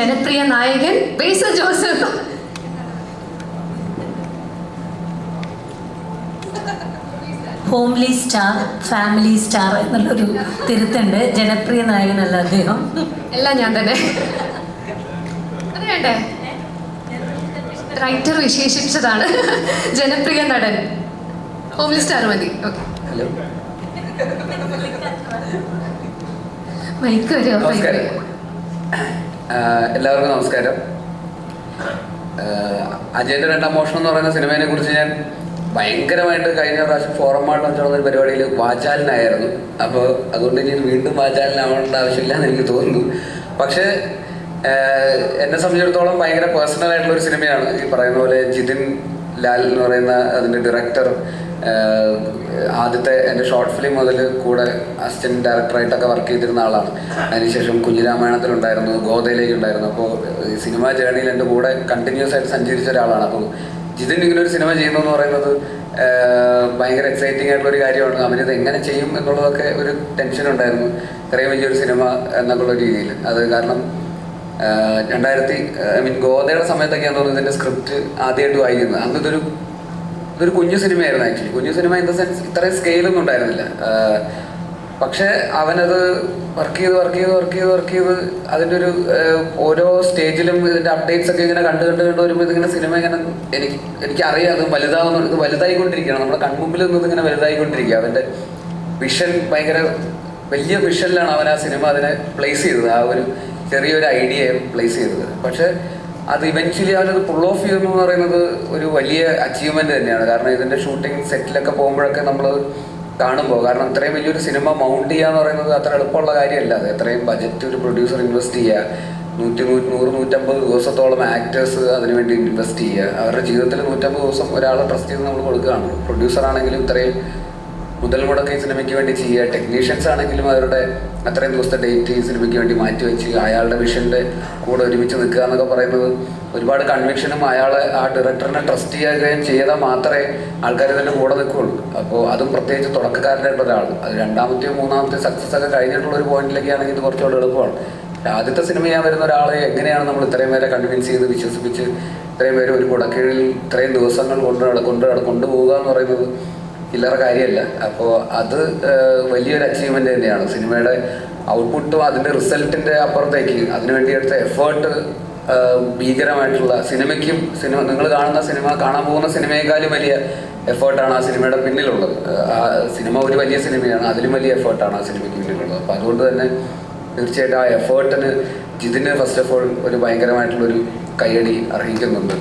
ജനപ്രിയ നായകൻ ബേസ Joseph. Homely star family star എന്നുള്ളൊരു തിരുത്തുണ്ട്. ജനപ്രിയ നായകനല്ല അദ്ദേഹം. എല്ലാം ഞാൻ തന്നെ. അത് വേണ്ടേ? റൈറ്റർ വിശേഷിപ്പിച്ചതാണ്. ജനപ്രിയ നടൻ. ഹോംലി സ്റ്റാർ മതി. ഓക്കെ ഹലോ മൈക്ക് വരുമോ എല്ലാവർക്കും നമസ്കാരം. അജയന്റെ രണ്ടാം മോഷണം എന്ന് പറയുന്ന സിനിമയെ കുറിച്ച് ഞാൻ ഭയങ്കരമായിട്ട് കഴിഞ്ഞ പ്രാവശ്യം മാർട്ട് വെച്ചുള്ള ഒരു പരിപാടിയിൽ വാചാലിനായിരുന്നു. അപ്പോൾ അതുകൊണ്ട് ഇനി വീണ്ടും വാചാലിനാവേണ്ട ആവശ്യമില്ല എന്ന് എനിക്ക് തോന്നുന്നു. പക്ഷേ എന്നെ സംബന്ധിച്ചിടത്തോളം ഭയങ്കര പേഴ്സണൽ ആയിട്ടുള്ള ഒരു സിനിമയാണ്. ഈ പറയുന്ന പോലെ ജിതിൻ ലാൽ എന്ന് പറയുന്ന അതിന്റെ ഡയറക്ടർ ആദ്യത്തെ എന്റെ ഷോർട്ട് ഫിലിം മുതൽ കൂടെ അസിസ്റ്റന്റ് ഡയറക്ടറായിട്ടൊക്കെ വർക്ക് ചെയ്തിരുന്ന ആളാണ്. അതിനുശേഷം കുഞ്ഞിരാമായണത്തിലുണ്ടായിരുന്നു ഗോതയിലേക്ക് ഉണ്ടായിരുന്നു. അപ്പോൾ സിനിമാ ജേണിയിൽ എന്റെ കൂടെ കണ്ടിന്യൂസ് ആയിട്ട് സഞ്ചരിച്ച ഒരാളാണ്. അപ്പോൾ ജിതിൻ ഇങ്ങനെ ഒരു സിനിമ ചെയ്യുന്നു എന്ന് പറയുന്നത് ഭയങ്കര എക്സൈറ്റിംഗ് ആയിട്ടുള്ള ഒരു കാര്യമാണ്. അവനിത് എങ്ങനെ ചെയ്യും എന്നുള്ളതൊക്കെ ഒരു ടെൻഷൻ ഉണ്ടായിരുന്നു. ഇത്രയും വലിയൊരു സിനിമ എന്നുള്ള രീതിയിൽ. അത് കാരണം രണ്ടായിരത്തി ഐ മീൻ ഗോതയുടെ സമയത്തൊക്കെയാണ് തോന്നുന്നത് ഇതിന്റെ സ്ക്രിപ്റ്റ് ആദ്യമായിട്ട് വായിക്കുന്നത്. അന്ന് ഇതൊരു ഇതൊരു കുഞ്ഞു സിനിമയായിരുന്നു ആക്ച്വലി. കുഞ്ഞു സിനിമ ഇൻ ദ സെൻസ് ഇത്രയും സ്കെയിലൊന്നും ഉണ്ടായിരുന്നില്ല. പക്ഷേ അവനത് വർക്ക് ചെയ്ത് വർക്ക് ചെയ്ത് വർക്ക് ചെയ്ത് വർക്ക് ചെയ്ത് അതിന്റെ ഒരു ഓരോ സ്റ്റേജിലും ഇതിന്റെ അപ്ഡേറ്റ്സ് ഒക്കെ ഇങ്ങനെ കണ്ട് കണ്ട് കണ്ട് വരുമ്പോൾ ഇതിങ്ങനെ സിനിമ ഇങ്ങനെ എനിക്ക് എനിക്കറിയാം അത് വലുതാവുന്നു ഇത് വലുതായിക്കൊണ്ടിരിക്കുകയാണ്. നമ്മുടെ കൺമുമ്പിൽ നിന്നത് ഇങ്ങനെ വലുതായിക്കൊണ്ടിരിക്കുക. അവന്റെ വിഷൻ ഭയങ്കര വലിയ വിഷനിലാണ് അവൻ ആ സിനിമ അതിനെ പ്ലേസ് ചെയ്തത്. ആ ഒരു ചെറിയൊരു ഐഡിയ പ്ലേസ് ചെയ്തത്. പക്ഷെ അത് ഇവൻച്വലി അവരത് പുൾ ഓഫ് ചെയ്യുന്നു എന്ന് പറയുന്നത് ഒരു വലിയ അച്ചീവ്മെന്റ് തന്നെയാണ്. കാരണം ഇതിന്റെ ഷൂട്ടിംഗ് സെറ്റിലൊക്കെ പോകുമ്പോഴൊക്കെ നമ്മൾ കാണുമ്പോൾ കാരണം ഇത്രയും വലിയൊരു സിനിമ മൗണ്ട് ചെയ്യുക എന്ന് പറയുന്നത് അത്ര എളുപ്പമുള്ള കാര്യമല്ല. അത് എത്രയും ബജറ്റ് ഒരു പ്രൊഡ്യൂസർ ഇൻവെസ്റ്റ് ചെയ്യുക നൂറ്റി നൂ നൂറ് നൂറ്റമ്പത് ദിവസത്തോളം ആക്ടേഴ്സ് അതിനുവേണ്ടി ഇൻവെസ്റ്റ് ചെയ്യുക അവരുടെ ജീവിതത്തിൽ നൂറ്റമ്പത് ദിവസം ഒരാളെ ട്രസ്റ്റ് ചെയ്ത് നമ്മൾ കൊടുക്കുകയാണ്. പ്രൊഡ്യൂസർ ആണെങ്കിലും ഇത്രയും മുതൽ മുടക്കി സിനിമയ്ക്ക് വേണ്ടി ചെയ്യുക. ടെക്നീഷ്യൻസ് ആണെങ്കിലും അവരുടെ അത്രയും ദിവസത്തെ ഡേറ്റ് ഈ സിനിമയ്ക്ക് വേണ്ടി മാറ്റി വെച്ച് അയാളുടെ വിഷന്റെ കൂടെ ഒരുമിച്ച് നിൽക്കുക എന്നൊക്കെ പറയുന്നത് ഒരുപാട് കൺവിക്ഷനും അയാളെ ആ ഡയറക്ടറിനെ ട്രസ്റ്റ് ചെയ്യുകയും ചെയ്താൽ മാത്രമേ ആൾക്കാർ ഇതിന്റെ കൂടെ നിൽക്കുകയുള്ളൂ. അപ്പോൾ അതും പ്രത്യേകിച്ച് തുടക്കക്കാരനായിട്ടുള്ള ഒരാൾ. അത് രണ്ടാമത്തെയോ മൂന്നാമത്തെയോ സക്സസ് ഒക്കെ കഴിഞ്ഞിട്ടുള്ള ഒരു പോയിന്റിലേക്കാണെങ്കിൽ ഇത് കുറച്ചുകൂടെ എളുപ്പമാണ്. ആദ്യത്തെ സിനിമ ചെയ്യാൻ വരുന്ന ഒരാളെ എങ്ങനെയാണ് നമ്മൾ ഇത്രയും പേരെ കൺവിൻസ് ചെയ്ത് വിശ്വസിപ്പിച്ച് ഇത്രയും പേര് ഒരു കുടക്കീഴിൽ ഇത്രയും ദിവസങ്ങൾ കൊണ്ട് കൊണ്ട് കൊണ്ടുപോകുക എന്ന് പറയുന്നത് ചില്ലറ കാര്യമല്ല. അപ്പോൾ അത് വലിയൊരു അച്ചീവ്മെന്റ് തന്നെയാണ്. സിനിമയുടെ ഔട്ട്പുട്ടും അതിന്റെ റിസൾട്ടിന്റെ അപ്പുറത്തേക്ക് അതിനുവേണ്ടി എടുത്ത എഫേർട്ട് ഭീകരമായിട്ടുള്ള സിനിമയ്ക്കും സിനിമ നിങ്ങൾ കാണുന്ന സിനിമ കാണാൻ പോകുന്ന സിനിമയെക്കാളും വലിയ എഫേർട്ടാണ് ആ സിനിമയുടെ പിന്നിലുള്ളത്. ആ സിനിമ ഒരു വലിയ സിനിമയാണ് അതിലും വലിയ എഫേർട്ടാണ് ആ സിനിമയ്ക്ക് പിന്നിലുള്ളത്. അപ്പോൾ അതുകൊണ്ട് തന്നെ തീർച്ചയായിട്ടും ആ എഫേർട്ടിന് ജിതിന് ഫസ്റ്റ് ഓഫ് ഓൾ ഒരു ഭയങ്കരമായിട്ടുള്ളൊരു കൈയടി അർഹിക്കുന്നുണ്ട്.